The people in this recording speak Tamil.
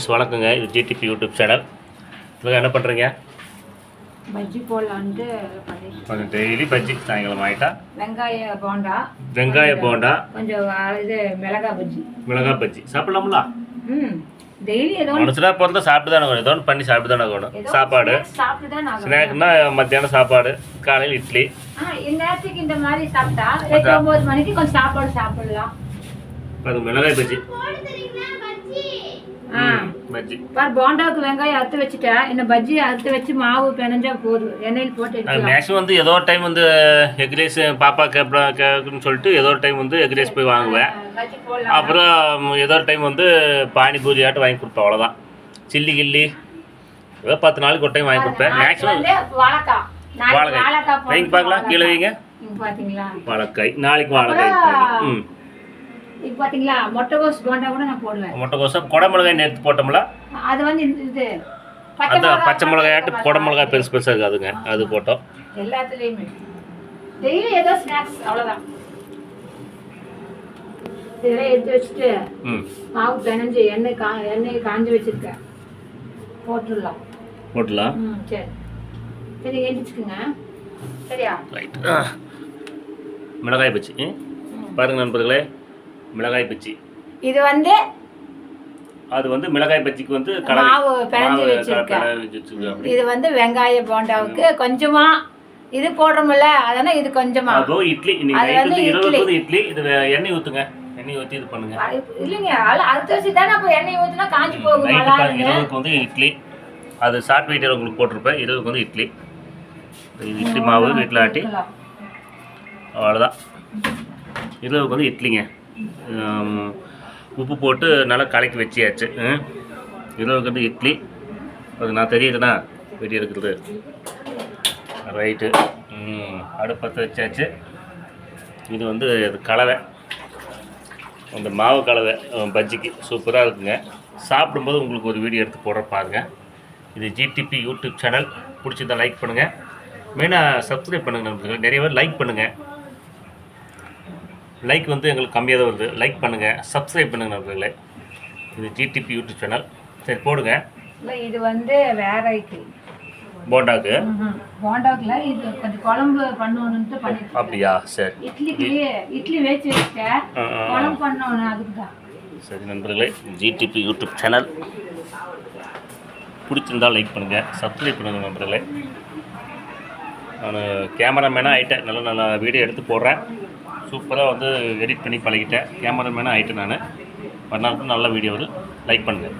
ஃப்ரெண்ட்ஸ் வணக்கங்க. இது ஜிடிபி யூடியூப் சேனல். இவங்க என்ன பண்ணுறீங்க பஜ்ஜி போடலான்ட்டு கொஞ்சம் டெய்லி பஜ்ஜி. சாயங்காலம் ஆகிட்டா வெங்காய போண்டா. வெங்காய போண்டா. கொஞ்சம் இது மிளகா பஜ்ஜி. மிளகாய் பஜ்ஜி. சாப்பிடலாம்ல? ம். டெய்லி ஏதோ மனுஷனா பிறந்தா சாப்பிட்டு தானே ஏதோ ஒன்று பண்ணி சாப்பிட்டு தானே ஏதோ சாப்பாடு. ஆகணும். ஸ்நாக்னா மத்தியானம் சாப்பாடு காலையில் இட்லி. இந்நேரத்துக்கு இந்த மாதிரி சாப்பிட்டா ஒன்பது மணிக்கு கொஞ்சம் சாப்பாடு சாப்பிடலாம். அது மிளகாய் பஜ்ஜி. பார் போண்டாவுக்கு வெங்காயம் அறுத்து வச்சுட்டேன். இந்த பஜ்ஜி அறுத்து வச்சு மாவு பிணைஞ்சா போதும். எண்ணெயில் போட்டு எடுக்கலாம் மேக்ஸிமம் வந்து ஏதோ ஒரு டைம் வந்து எக் ரைஸ் பாப்பா கேப்பா கேட்குன்னு சொல்லிட்டு ஏதோ ஒரு டைம் வந்து எக் ரைஸ் போய் வாங்குவேன். அப்புறம் ஏதோ ஒரு டைம் வந்து பானிபூரி ஆட்டம் வாங்கி கொடுப்பேன் அவ்வளோதான் சில்லி கில்லி ஏதோ பத்து நாளைக்கு ஒரு டைம் வாங்கி கொடுப்பேன். மேக்ஸிமம் வாழைக்காய். வைங்க பார்க்கலாம் கீழே வைங்க. வாழைக்காய். நாளைக்கு வாழைக்காய். ம். இப்ப பாத்தீங்களா முட்டைகோஸ் போண்டா கூட நான் போடுவேன். முட்டைக்கோசம் குடை மிளகாய் நேற்று போட்டோம்ல? அது வந்து இது மிளகாய், பச்சை மிளகாயாட்டு குடை மிளகாய் பெருசு பெருசாக இருக்காதுங்க அது போட்டோம். எல்லாத்துலயுமே. டெய்லி ஏதோ ஸ்நாக்ஸ் அவ்வளவுதான். இதெல்லாம் எடுத்து வச்சுட்டு மாவு பிணைஞ்சு எண்ணெய் கா எண்ணெய் காஞ்சி வச்சிருக்கேன். போட்டுடலாம். போட்டலாம் ம் சரி. சரி எழுந்திரிச்சுக்குங்க சரியா? ரைட் மிளகாய் பச்சி. பாருங்க நண்பர்களே. மிளகாய் பச்சி இது வந்து அது வந்து மிளகாய் பஜ்ஜிக்கு வந்து மாவு பிணைஞ்சு வச்சிருக்கேன். இது வந்து வெங்காய போண்டாவுக்கு கொஞ்சமா இது போடுறோம்ல அதனால இது கொஞ்சமா. அப்போ இட்லி. இன்னைக்கு அது வந்து இரவு இட்லி. இது எண்ணெய் ஊற்றுங்க எண்ணெய் ஊற்றி இது பண்ணுங்க. இல்லைங்க அது அடுத்த வச்சு தானே அப்போ எண்ணெய் ஊற்றினா காஞ்சி போகும் நைட்டு பாருங்க இரவுக்கு வந்து இட்லி. அது ஷார்ட் வெயிட்டர் உங்களுக்கு போட்டிருப்பேன். இரவுக்கு வந்து இட்லி. இட்லி மாவு வீட்டில் ஆட்டி. அவ்வளோதான் இரவுக்கு வந்து இட்லிங்க. உப்பு போட்டு நல்லா கலக்கி வச்சியாச்சு. ம். இரவுக்கு வந்து இட்லி. அது நான் தெரியுதுண்ணா வெடி எடுக்கிறது. ரைட்டு. அடுப்பத்தை வச்சாச்சு. இது வந்து அது கலவை. அந்த மாவு கலவை பஜ்ஜிக்கு சூப்பராக இருக்குங்க. சாப்பிடும்போது உங்களுக்கு ஒரு வீடியோ எடுத்து போடுற பாருங்கள் இது ஜிடிபி யூடியூப் சேனல் பிடிச்சிருந்தா லைக் பண்ணுங்கள் மெயினாக சப்ஸ்கிரைப் பண்ணுங்கள் நிறைய பேர் லைக் பண்ணுங்கள் லைக் வந்து எங்களுக்கு கம்மியாக தான் வருது. லைக் பண்ணுங்கள் சப்ஸ்கிரைப் பண்ணுங்கள் நண்பர்களே. இது ஜிடிபி யூடியூப் சேனல் சரி போடுங்க. இல்லை இது வந்து வேற இட்லி போண்டாக்கு. போண்டாவுக்குல இது கொஞ்சம் குழம்பு பண்ணணுன்ட்டு பண்ணிட்டு அப்படியா? சரி. இட்லிக்கு இட்லி வேச்சு வச்சுட்டேன். குழம்பு பண்ணணும் அதுக்கு தான் சரி நண்பர்களே. ஜிடிபி யூடியூப் சேனல் பிடிச்சிருந்தால் லைக் பண்ணுங்கள் சப்ஸ்கிரைப் பண்ணுங்கள் நண்பர்களே. நான் கேமராமேனாக ஆகிட்டேன் நல்ல நல்ல வீடியோ எடுத்து போடுறேன். சூப்பராக வந்து எடிட் பண்ணி பழகிட்டேன். கேமராமேனாக ஆகிட்டேன் நான். மறுநாளுக்கு நல்ல வீடியோ வந்து லைக் பண்ணுங்கள்